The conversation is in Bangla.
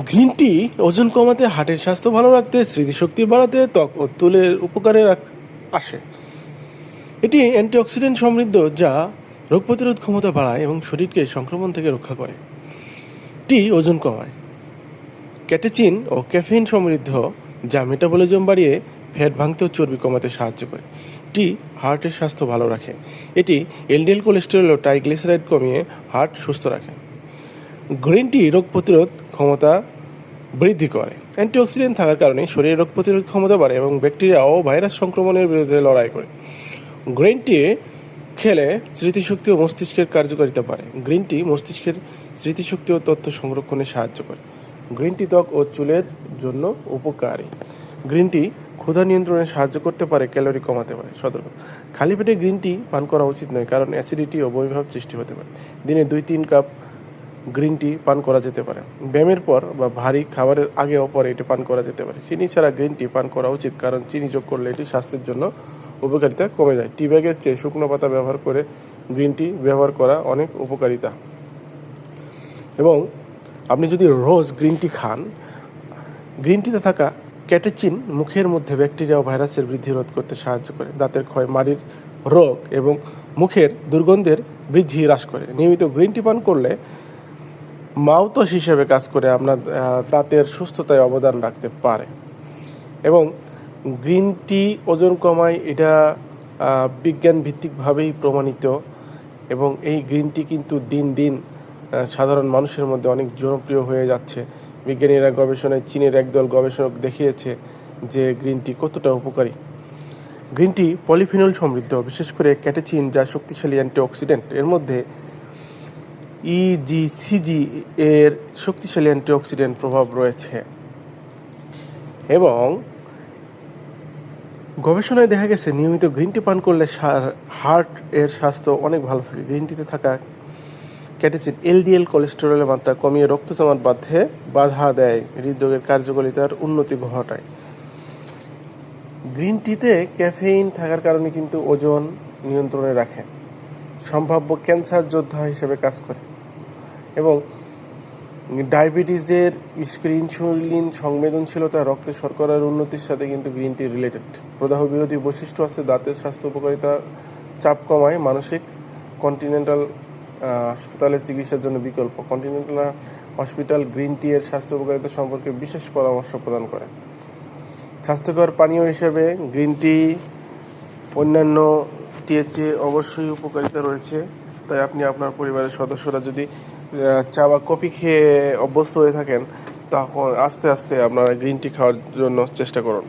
গ্রিন টি ওজন কমাতে হার্টের স্বাস্থ্য ভালো রাখতে, স্মৃতিশক্তি বাড়াতে ত্বক ও তুলের উপকারে আসে। এটি অ্যান্টিঅক্সিডেন্ট সমৃদ্ধ যা রোগ প্রতিরোধ ক্ষমতা বাড়ায় এবং শরীরকে সংক্রমণ থেকে রক্ষা করে। টি ওজন কমায়। ক্যাটেচিন ও ক্যাফেইন সমৃদ্ধ যা মেটাবলিজম বাড়িয়ে ফ্যাট ভাঙতে ও চর্বি কমাতে সাহায্য করে। টি হার্টের স্বাস্থ্য ভালো রাখে। এটি এলডিএল কোলেস্টেরল ও ট্রাইগ্লিসারাইড কমিয়ে হার্ট সুস্থ রাখে। গ্রিন টি রোগ প্রতিরোধ ক্ষমতা বৃদ্ধি করে। অ্যান্টিঅক্সিডেন্ট থাকার কারণে শরীরের রোগ প্রতিরোধ ক্ষমতা বাড়ে এবং ব্যাকটেরিয়া ও ভাইরাস সংক্রমণের বিরুদ্ধে লড়াই করে। গ্রিন টি খেলে স্মৃতিশক্তি ও মস্তিষ্কের কার্যকারিতা বাড়ে। গ্রিন টি মস্তিষ্কের স্মৃতিশক্তি ও তথ্য সংরক্ষণে সাহায্য করে। গ্রিন টি ত্বক ও চুলের জন্য উপকারী। গ্রিন টি ক্ষুধা নিয়ন্ত্রণে সাহায্য করতে পারে, ক্যালোরি কমাতে পারে। সতর্ক। খালি পেটে গ্রিন টি পান করা উচিত নয়, কারণ অ্যাসিডিটি ও বমিভাব সৃষ্টি হতে পারে। দিনে দুই তিন কাপ গ্রিন টি পান করা যেতে পারে। ব্যায়ামের পর বা ভারী খাবারের আগে পরে এটি পান করা যেতে পারে। চিনি ছাড়া গ্রিন টি পান করা উচিত, কারণ চিনি যোগ করলে এটি স্বাস্থ্যের জন্য উপকারিতা কমে যায়। টি ব্যাগের চেয়ে শুকনো পাতা ব্যবহার করে গ্রিন টি ব্যবহার করা অনেক উপকারিতা। এবং আপনি যদি রোজ গ্রিন টি খান, গ্রিন টিতে থাকা ক্যাটেচিন মুখের মধ্যে ব্যাকটেরিয়া ও ভাইরাসের বৃদ্ধি রোধ করতে সাহায্য করে। দাঁতের ক্ষয়, মাড়ির রোগ এবং মুখের দুর্গন্ধের বৃদ্ধি হ্রাস করে। নিয়মিত গ্রিন টি পান করলে মাউতস হিসেবে কাজ করে আপনার দাঁতের সুস্থতায় অবদান রাখতে পারে। এবং গ্রিন টি ওজন কমায়, এটা বিজ্ঞান ভিত্তিকভাবেই প্রমাণিত। এবং এই গ্রিন টি কিন্তু দিন দিন সাধারণ মানুষের মধ্যে অনেক জনপ্রিয় হয়ে যাচ্ছে। বিজ্ঞানীরা গবেষণায় চীনের একদল গবেষক দেখিয়েছে যে গ্রিন টি কতটা উপকারী। গ্রিন টি পলিফিনল সমৃদ্ধ, বিশেষ করে ক্যাটেচিন যা শক্তিশালী অ্যান্টিঅক্সিডেন্ট। এর মধ্যে ইজিসিজি এর শক্তিশালী অ্যান্টিঅক্সিডেন্ট প্রভাব রয়েছে। এবং গবেষণায় দেখা গেছে, নিয়মিত গ্রিন টি পান করলে হার্ট এর স্বাস্থ্য অনেক ভালো থাকে। গ্রিন টিতে থাকা ক্যাটেচিন এলডিএল কোলেস্টেরলের মাত্রা কমিয়ে রক্ত জমাট বাধা দেয়, হৃদরোগের কার্যকারিতার উন্নতি ঘটায়। গ্রিন টিতে ক্যাফেইন থাকার কারণে কিন্তু ওজন নিয়ন্ত্রণে রাখে। সম্ভাব্য ক্যান্সার যোদ্ধা হিসেবে কাজ করে। এবং ডায়াবেটিসের ইনসুলিন সংবেদনশীলতা, রক্তে শর্করার উন্নতির সাথে কিন্তু গ্রিন টি রিলেটেড প্রদাহ বিরোধী বৈশিষ্ট্য আছে, দাঁতের স্বাস্থ্য উপকারিতা, চাপ কমায়, মানসিক কন্টিনেন্টাল হাসপাতালের চিকিৎসার জন্য বিকল্প। কন্টিনেন্টাল হসপিটাল গ্রিন টি এর স্বাস্থ্য উপকারিতা সম্পর্কে বিশেষ পরামর্শ প্রদান করে। স্বাস্থ্যকর পানীয় হিসেবে গ্রিন টি অন্যান্য টিয়ের চেয়ে অবশ্যই উপকারিতা রয়েছে। তাই আপনি আপনার পরিবারের সদস্যরা যদি চা বা কফি খেয়ে অভ্যস্ত হয়ে থাকেন, তখন আস্তে আস্তে আপনারা গ্রিন টি খাওয়ার জন্য চেষ্টা করুন।